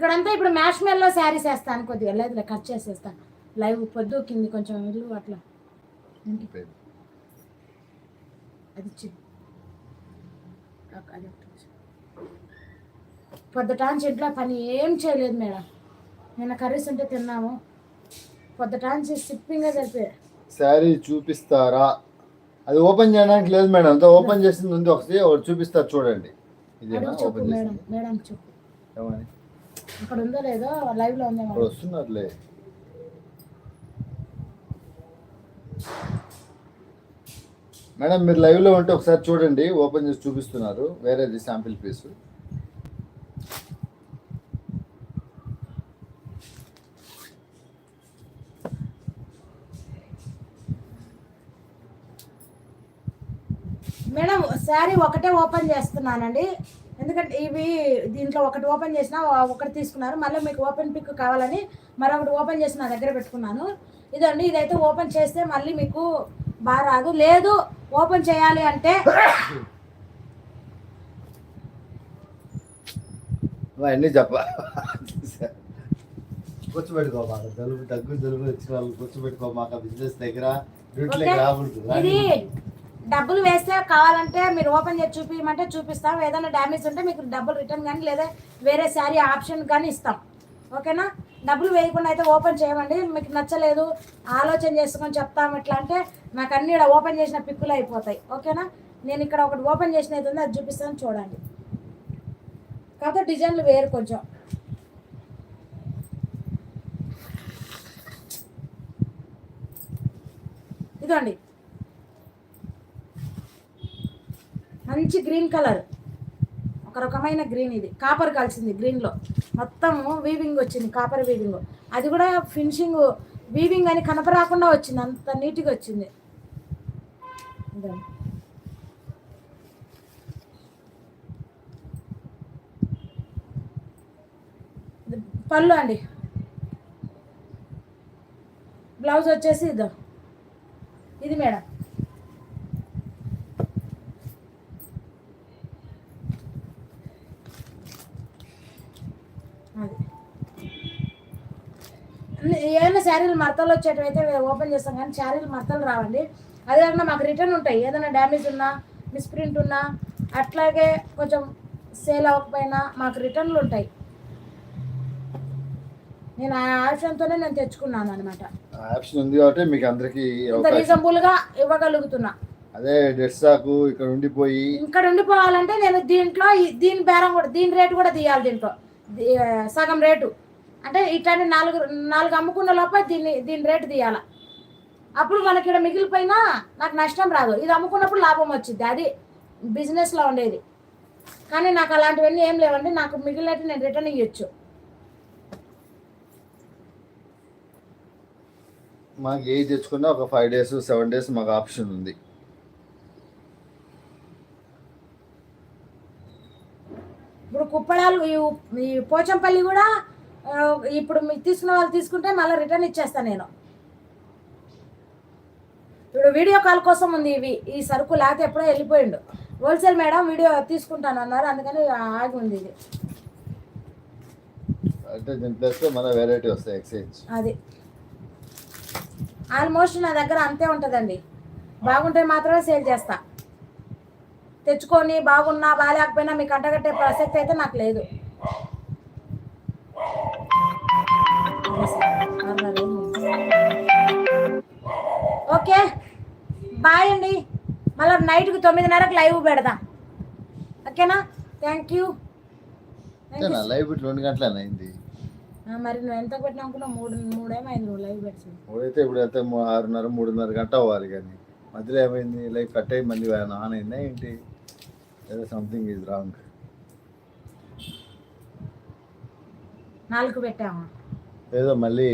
ఇక్కడంతా ఇప్పుడు మ్యాష్ మెల్లో శారీస్ వేస్తాను కొద్దిగా. లేదులే కట్ చేసేస్తాను. లైవ్ పొద్దు కింది కొంచెం ఇల్లు అట్లా? అది ఇచ్చింది. పొద్దుటాంచి ఇంట్లో పని ఏం చేయలేదు మేడం. నిన్న కర్రీస్ ఉంటే తిన్నాము. పొద్దుటాంచి సిప్పింగ్గా జరిపే శారీ చూపిస్తారా? అది ఓపెన్ చేయడానికి లేదు మేడం. అంతా ఓపెన్ చేసింది ఉంది. ఒకటి చూపిస్తారు చూడండి. ఇదేనా ఓపెన్ చేసింది? మేడం చెప్పు. ఏమని? అక్కడ ఉందో లేదో లైవ్లో ఉందో ఇప్పుడు వస్తున్నారులే మేడం మీరు లైవ్లో ఉంటే ఒకసారి చూడండి ఓపెన్ చేసి చూపిస్తున్నారు వేరేది శాంపిల్ పీస్ మేడం శారీ ఒకటే ఓపెన్ చేస్తున్నానండి. ఎందుకంటే ఇవి దీంట్లో ఒకటి ఓపెన్ చేసినా ఒకటి తీసుకున్నారు. మళ్ళీ మీకు ఓపెన్ పిక్ కావాలని మరొకటి ఓపెన్ చేసి నా దగ్గర పెట్టుకున్నాను. ఇదండి ఇదైతే ఓపెన్ చేస్తే మళ్ళీ మీకు బాగా రాదు. లేదు ఓపెన్ చేయాలి అంటే అవన్నీ చెప్ప కూర్చోబెట్టుకో మాకు జలుబు దగ్గు జలుబు వచ్చిన వాళ్ళు కూర్చోబెట్టుకో మాకు బిజినెస్ దగ్గర. రాకూడదు. డబ్బులు వేస్తే కావాలంటే మీరు ఓపెన్ చేసి చూపించమంటే చూపిస్తాం. ఏదైనా డ్యామేజ్ ఉంటే మీకు డబ్బులు రిటర్న్ కానీ లేదా వేరే శారీ ఆప్షన్ కానీ ఇస్తాం. ఓకేనా? డబ్బులు వేయకుండా అయితే ఓపెన్ చేయమండి. మీకు నచ్చలేదు ఆలోచన చేసుకొని చెప్తాం ఎట్లా అంటే నాకు అన్ని ఈడ ఓపెన్ చేసిన పిక్కులు అయిపోతాయి. ఓకేనా? నేను ఇక్కడ ఒకటి ఓపెన్ చేసిన అయితే అది చూపిస్తాను చూడండి. కాకపోతే డిజైన్లు వేరు కొంచెం. ఇదండి మంచి గ్రీన్ కలర్. ఒక రకమైన గ్రీన్ ఇది. కాపర్ కలిసింది గ్రీన్లో. మొత్తం వీవింగ్ వచ్చింది కాపర్ వీవింగ్ అది కూడా ఫినిషింగ్ వీవింగ్ అని కనపరాకుండా వచ్చింది. అంత నీట్గా వచ్చింది. పళ్ళు అండి. బ్లౌజ్ వచ్చేసి ఇదో ఇది మేడం అది ఏమైనా శారీలు మడతలు వచ్చేటైతే ఓపెన్ చేస్తాం కానీ శారీలు మడతలు రావండి. అదే కాకుండా మాకు రిటర్న్ ఉంటాయి. ఏదైనా డ్యామేజ్ ఉన్నా మిస్ప్రింట్ ఉన్నా అట్లాగే కొంచెం సేల్ అవ్వకపోయినా మాకు రిటర్న్లు ఉంటాయి. నేను ఆ ఆప్షన్తోనే నేను తెచ్చుకున్నాను అనమాట ఆప్షన్ ఉంది కాబట్టి మీకు అందరికి రీజనబుల్గా ఇవ్వగలుగుతున్నా. అదే డెస్సాకు ఇక్కడ ఉండిపోయి. ఇక్కడ ఉండిపోవాలంటే నేను దీంట్లో దీని బేరం కూడా దీని రేటు కూడా తీయాలి దీంట్లో. సగం రేటు అంటే ఇట్లాంటి నాలుగు నాలుగు అమ్ముకున్న లోపల దీన్ని దీని రేటు తీయాల. అప్పుడు మనకి ఇక్కడ మిగిలిపోయినా నాకు నష్టం రాదు. ఇది అమ్ముకున్నప్పుడు లాభం వచ్చింది అది బిజినెస్లో ఉండేది. కానీ నాకు అలాంటివన్నీ ఏం లేవండి. నాకు మిగిలినట్టు నేను రిటర్న్ ఇవ్వచ్చు మాకు ఏ తెచ్చుకున్నా ఒక ఫైవ్ డేస్ సెవెన్ డేస్ మాకు ఆప్షన్ ఉంది. ఇప్పుడు కుప్పడాలు ఈ పోచంపల్లి కూడా ఇప్పుడు తీసుకున్న వాళ్ళు తీసుకుంటే మళ్ళీ రిటర్న్ ఇచ్చేస్తాను నేను. ఇప్పుడు వీడియో కాల్ కోసం ఉంది ఇవి. ఈ సరుకు లేకపోతే ఎప్పుడో వెళ్ళిపోయిండు. హోల్సేల్ మేడం వీడియో తీసుకుంటాను అన్నారు. అందుకని ఆగి ఉంది ఇది. అంటే దీని ప్లస్ మన వెరైటీ వస్తాయి ఎక్స్చేంజ్ అది. ఆల్మోస్ట్ నా దగ్గర అంతే ఉంటుందండి. బాగుంటే మాత్రమే సేల్ చేస్తా. తెచ్చుకొని బాగున్నా బాగాలేకపోయినా మీకు అంటగట్టే ప్రసక్తి అయితే నాకు లేదు. ఓకే. బాయ్ అండి. మళ్ళీ నైట్కి తొమ్మిదిన్నరకు లైవ్ పెడదాం ఓకేనా? Thank you. లైవ్ రెండు గంటలు అయింది? మరి నువ్వు ఎంత పెట్టినా అనుకున్నావు మూడు మూడేమైంది నువ్వు లైవ్ పెట్టింది మూడైతే ఇప్పుడు అయితే ఆరున్నర మూడున్నర గంట అవ్వాలి కానీ. మధ్యలో ఏమైంది? లైవ్ కట్ అయ్యి మళ్ళీ ఆన్ అయిందా ఏంటి? ఏదో సంథింగ్ ఈజ్ రాంగ్ నాలుగు పెట్టాము. ఏదో మళ్ళీ